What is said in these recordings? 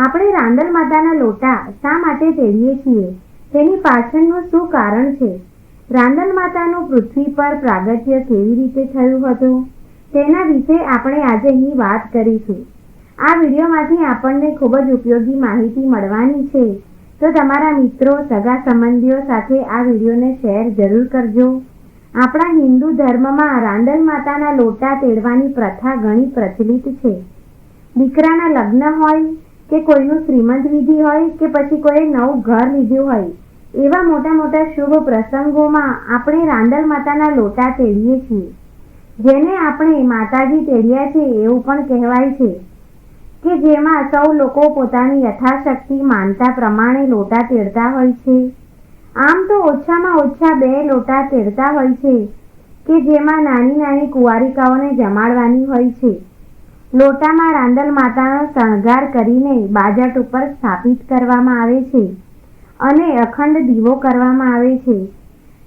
આપણે રાંદલ માતાના લોટા શા માટે તેડીએ છીએ? તેની પાછળનું શું કારણ છે? રાંદલ માતાનું પૃથ્વી પર પ્રાગટ્ય કેવી રીતે થયું હતું? તેના વિશે આપણે આજે અહીં વાત કરીશું. આ વિડીયોમાંથી આપણને ખૂબ જ ઉપયોગી માહિતી મળવાની છે. તો તમારા મિત્રો, સગા સંબંધીઓ સાથે આ વિડીયોને શેર જરૂર કરજો. આપણા હિન્દુ ધર્મમાં રાંદલ માતાના લોટા તેડવાની પ્રથા ઘણી પ્રચલિત છે. દીકરાના લગ્ન હોય કે કોઈનું શ્રીમંત વિધિ હોય કે પછી કોઈ નવું ઘર લીધું હોય, એવા મોટા મોટા શુભ પ્રસંગોમાં આપણે રાંદલ માતાના લોટા તેડીએ છીએ. જેને આપણે માતાજી તેડ્યા છે એવું પણ કહેવાય છે કે જેમાં સૌ લોકો પોતાની યથાશક્તિ માનતા પ્રમાણે લોટા તેડતા હોય છે. આમ તો ઓછામાં ઓછા બે લોટા તેડતા હોય છે કે જેમાં નાની નાની કુંવારિકાઓને જમાડવાની હોય છે. લોટામાં રાંદલ માતાનો શણગાર કરીને બાજટ ઉપર સ્થાપિત કરવામાં આવે છે અને અખંડ દીવો કરવામાં આવે છે.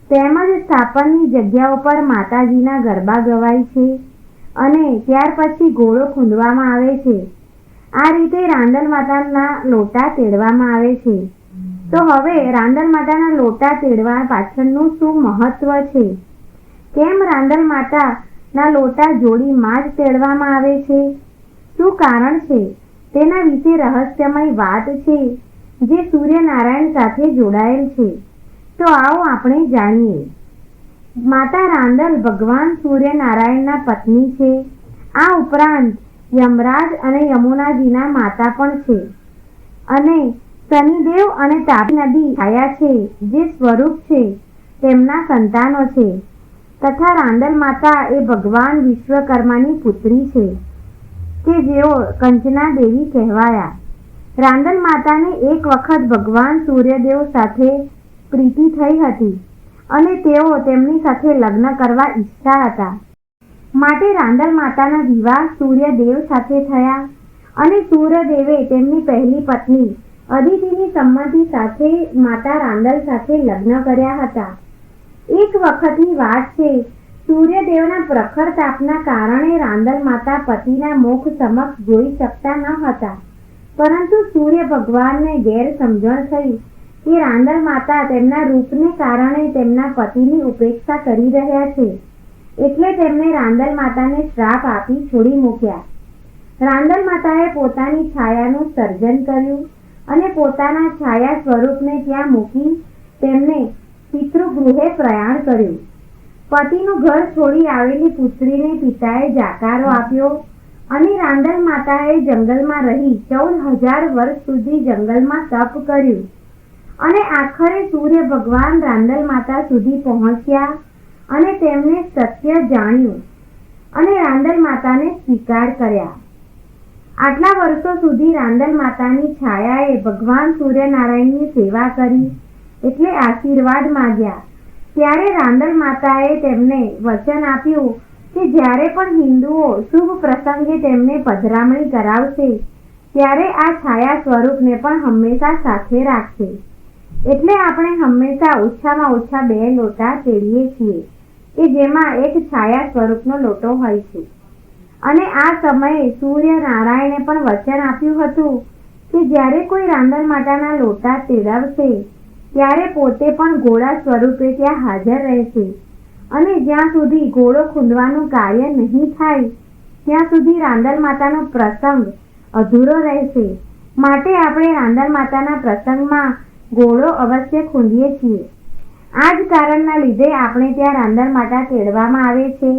તેમજ સ્થાપનની જગ્યા ઉપર માતાજીના ગરબા ગવાય છે અને ત્યાર પછી ઘોડો ખૂંદવામાં આવે છે. આ રીતે રાંદલ માતાના લોટા તેડવામાં આવે છે. તો હવે રાંદલ માતાના લોટા તેડવા પાછળનું શું મહત્વ છે? કેમ રાંદલ માતાના લોટા જોડીમાં જ તેડવામાં આવે છે. શું કારણ છે? તેના વિશે રહસ્યમય વાત છે, જે સૂર્યનારાયણ સાથે જોડાયેલ છે. તો આવો આપણે જાણીએ. માતા રાંદલ ભગવાન સૂર્યનારાયણના પત્ની છે. આ ઉપરાંત યમરાજ અને યમુનાજીના માતા પણ છે. અને શનિદેવ અને તાપી નદી છાયા છે, જે સ્વરૂપ છે, તેમના સંતાનો છે. તથા રાંદલ માતા એ ભગવાન વિશ્વકર્માની પુત્રી છે, કે જેઓ કંચના દેવી કહેવાયા. રાંદલ માતાને એક વખત ભગવાન સૂર્યદેવ સાથે પ્રીતિ થઈ હતી અને તેઓ તેમની સાથે લગ્ન કરવા ઈચ્છતા હતા. માટે રાંદલ માતાના વિવાહ સૂર્યદેવ સાથે થયા અને સૂર્યદેવે તેમની પહેલી પત્ની અદિતિની સંમતિ સાથે માતા રાંદલ સાથે લગ્ન કર્યા હતા. એક વખતની વાત છે. સૂર્યદેવના પ્રખર તાપના કારણે રાંદલ માતા પતિના મુખ સમક્ષ જોઈ શકતા ન હતા. પરંતુ સૂર્ય ભગવાનને ગેર સમજણ થઈ કે રાંદલ માતા તેમના રૂપને કારણે તેમના પતિની ઉપેક્ષા કરી રહ્યા છે. એટલે તેમણે રાંદલ માતાને શ્રાપ આપી છોડી મૂક્યા. રાંદલ માતાએ પોતાની છાયાનું સર્જન કર્યું અને પોતાના છાયા સ્વરૂપને ત્યાં મૂકી તેમને પિતૃગૃહે પ્રયાણ કર્યું. પતિનું ઘર છોડી આવેલી પુત્રીને પિતાએ જાકારો આપ્યો અને રાંદલ માતાએ જંગલમાં રહી ચૌદ હજાર વર્ષ સુધી જંગલમાં તપ કર્યું. અને આખરે સૂર્ય ભગવાન રાંદલ માતા સુધી પહોંચ્યા અને તેમને સત્ય જાણ્યું અને રાંદલ માતાને સ્વીકાર કર્યા. આટલા વર્ષો સુધી રાંદલ માતાની છાયાએ ભગવાન સૂર્યનારાયણની સેવા કરી એટલે આશીર્વાદ માગ્યા. ત્યારે રાંદલ માતાએ તેમને વચન આપ્યું કે જ્યારે પણ હિન્દુઓ શુભ પ્રસંગે તેમને પધરામણી કરાવશે, ત્યારે આ છાયા સ્વરૂપને પણ હંમેશા સાથે રાખશે. એટલે આપણે હંમેશા ઓછામાં ઓછા બે લોટા તેડીએ છીએ, કે જેમાં એક છાયા સ્વરૂપનો લોટો હોય છે. અને આ સમયે સૂર્ય નારાયણે પણ વચન આપ્યું હતું કે જ્યારે કોઈ રાંદલ માતાના લોટા તેડાવશે ત્યારે પોતે પણ ઘોડા સ્વરૂપે ત્યાં હાજર રહેશે. અને જ્યાં સુધી ઘોડો ખૂંદવાનું કાર્ય નહીં થાય, ત્યાં સુધી રાંદલ માતાનો પ્રસંગ અધૂરો રહેશે. માટે આપણે રાંદલ માતાના પ્રસંગમાં ઘોડો અવશ્ય ખૂંદીએ છીએ. આ જ કારણના લીધે આપણે ત્યાં રાંદલ માતા તેડવામાં આવે છે,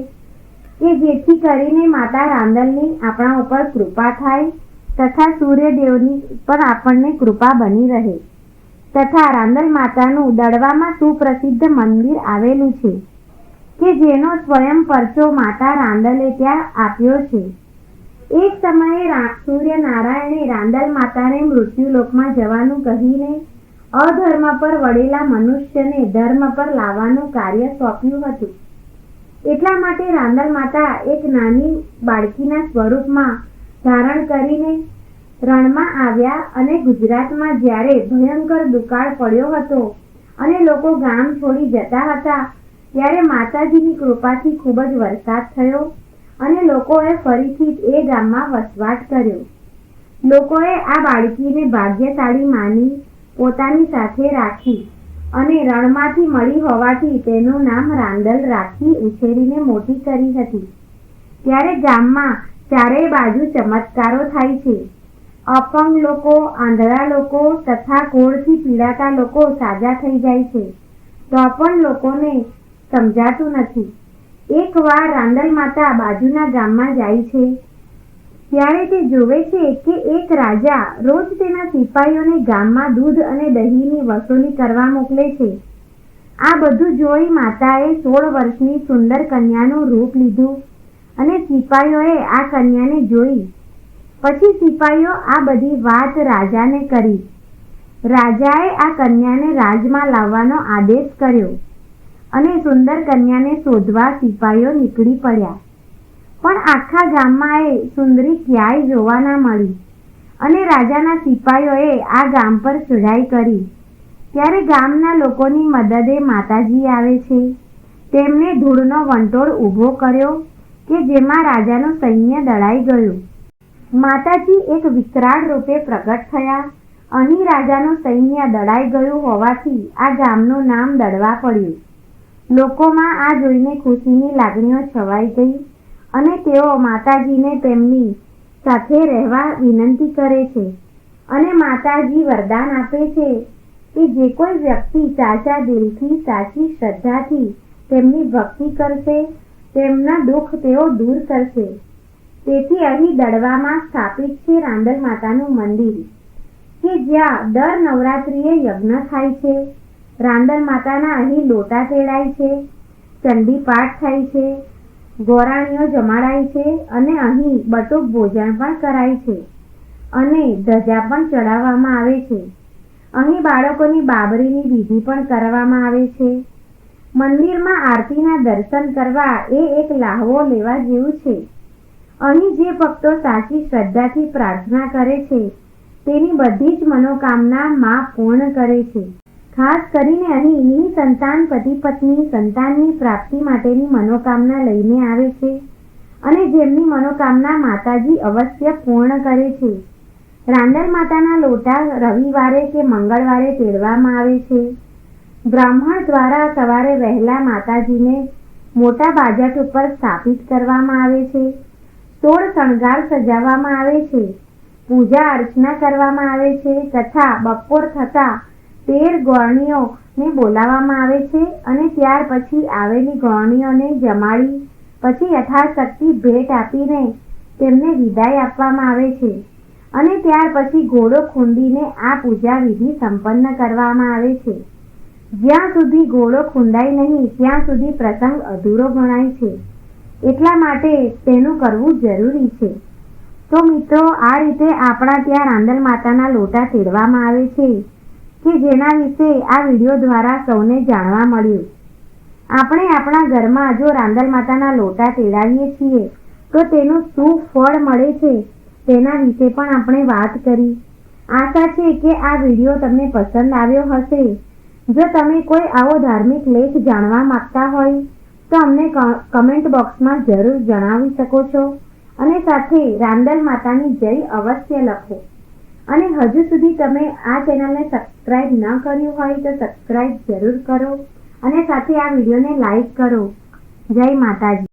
કે જેથી કરીને માતા રાંદલની આપણા ઉપર કૃપા થાય, તથા સૂર્યદેવની પણ આપણને કૃપા બની રહે. તથા રાંદલ માતાનું દડવામાં સુપ્રસિદ્ધ મંદિર આવેલું છે, કે જેનો સ્વયં પરચો માતા રાંદલે ત્યાં આપ્યો છે. એક સમયે સૂર્યનારાયણે રાંદલ માતાને મૃત્યુલોકમાં જવાનું કહીને, અધર્મ પર વળેલા મનુષ્યને ધર્મ પર લાવવાનું કાર્ય સોંપ્યું હતું. એટલા માટે રાંદલ માતા એક નાની બાળકીના સ્વરૂપમાં ધારણ કરીને રણમાં આવ્યા અને ગુજરાતમાં જ્યારે ભયંકર દુકાળ પડ્યો હતો અને લોકો ગામ છોડી જતા હતા, ત્યારે માતાજીની કૃપાથી ખૂબ જ વરસાદ થયો અને લોકોએ ફરીથી એ ગામમાં વસવાટ કર્યો. લોકોએ આ બાળકીને ભાગ્યશાળી માની પોતાની સાથે રાખી અને રણમાંથી મળી હોવાથી તેનું નામ રાંદલ રાખી ઉછેરીને મોટી કરી હતી. ત્યારે ગામમાં ચારેય બાજુ ચમત્કારો થાય છે. અપંગ લોકો, આંધળા લોકો તથા કોળથી પીડાતા લોકો સાજા થઈ જાય છે. તો પણ લોકોને સમજાતું નથી. એકવાર રાંદલ માતા બાજુના ગામમાં જાય છે. ત્યારે તે જોવે છે કે એક રાજા રોજ તેના સિપાહીઓને ગામમાં દૂધ અને દહીંની વસૂલી કરવા મોકલે છે. આ બધું જોઈ માતાએ સોળ વર્ષની સુંદર કન્યાનું રૂપ લીધું અને સિપાહીઓએ આ કન્યાને જોઈ પછી સિપાહીઓ આ બધી વાત રાજાને કરી. રાજાએ આ કન્યાને રાજમાં લાવવાનો આદેશ કર્યો અને સુંદર કન્યાને શોધવા સિપાહીઓ નીકળી પડ્યા. પણ આખા ગામમાં એ સુંદરી ક્યાંય જોવા ના મળી અને રાજાના સિપાહીઓએ આ ગામ પર ચઢાઈ કરી. ત્યારે ગામના લોકોની મદદે માતાજી આવે છે. તેમણે ધૂળનો વંટોળ ઊભો કર્યો કે જેમાં રાજાનું સૈન્ય દળાઈ ગયું. માતાજી એક વિકરાળ રૂપે પ્રગટ થયા. અહીં રાજાનું સૈન્ય દડાઈ ગયું હોવાથી આ ગામનું નામ દડવા પડ્યું. લોકોમાં આ જોઈને ખુશીની લાગણીઓ છવાઈ ગઈ અને તેઓ માતાજીને તેમની સાથે રહેવા વિનંતી કરે છે અને માતાજી વરદાન આપે છે કે જે કોઈ વ્યક્તિ સાચા દિલથી, સાચી શ્રદ્ધાથી તેમની ભક્તિ કરશે, તેમના દુઃખ તેઓ દૂર કરશે. તેથી અહીં દડવામાં સ્થાપિત છે રાંદલ માતાનું મંદિર, કે જ્યાં દર નવરાત્રિએ યજ્ઞ થાય છે. રાંદલ માતાના અહીં લોટા તેડાય છે, ચંડી પાઠ થાય છે, ગોરાણીઓ જમાડાય છે અને અહીં બટુક ભોજન પણ કરાય છે અને ધજા પણ ચડાવવામાં આવે છે. અહીં બાળકોની બાબરીની વિધિ પણ કરવામાં આવે છે. મંદિરમાં આરતીના દર્શન કરવા એ એક લાહવો લેવા જેવું છે. અહીં જે ભક્તો સાચી શ્રદ્ધાથી પ્રાર્થના કરે છે, તેની બધી જ મનોકામના માં પૂર્ણ કરે છે. ખાસ કરીને અહીં નિસંતાન પતિ પત્ની સંતાનની પ્રાપ્તિ માટેની મનોકામના લઈને આવે છે અને જેમની મનોકામના માતાજી અવશ્ય પૂર્ણ કરે છે. રાંદલ માતાના લોટા રવિવારે કે મંગળવારે તેડવામાં આવે છે. બ્રાહ્મણ દ્વારા સવારે વહેલા માતાજીને મોટા બાજટ ઉપર સ્થાપિત કરવામાં આવે છે. સોળ શણગાર સજાવવામાં આવે છે. પૂજા અર્ચના કરવામાં આવે છે તથા બપોર થતાં તેર ગોળણીઓને બોલાવવામાં આવે છે અને ત્યાર પછી આવેલી ગોળણીઓને જમાડી, પછી યથાશક્તિ ભેટ આપીને તેમને વિદાય આપવામાં આવે છે. અને ત્યાર પછી ઘોડો ખૂંદીને આ પૂજા વિધિ સંપન્ન કરવામાં આવે છે. જ્યાં સુધી ઘોડો ખૂંદાય નહીં, ત્યાં સુધી પ્રસંગ અધૂરો ગણાય છે. એટલા માટે તેનું કરવું જરૂરી છે. તો મિત્રો, આ રીતે આપણા ત્યાં રાંદલ માતાના લોટા તેડવામાં આવે છે, કે જેના વિશે આ વીડિયો દ્વારા સૌને જાણવા મળ્યું. આપણે આપણા ઘરમાં જો રાંદલ માતાના લોટા તેડાવીએ છીએ, તો તેનું શું ફળ મળે છે, તેના વિશે પણ આપણે વાત કરી. આશા છે કે આ વીડિયો તમને પસંદ આવ્યો હશે. જો તમે કોઈ આવો ધાર્મિક લેખ જાણવા માંગતા હોય તો અમને કમેન્ટ બોક્સમાં જરૂર જણાવી શકો છો. અને સાથે રામદલ માતાની જય અવશ્ય લખો. અને હજુ સુધી તમે આ ચેનલને સબસ્ક્રાઇબ ન કર્યું હોય તો સબસ્ક્રાઇબ જરૂર કરો. અને સાથે આ વિડીયોને લાઈક કરો. જય માતાજી.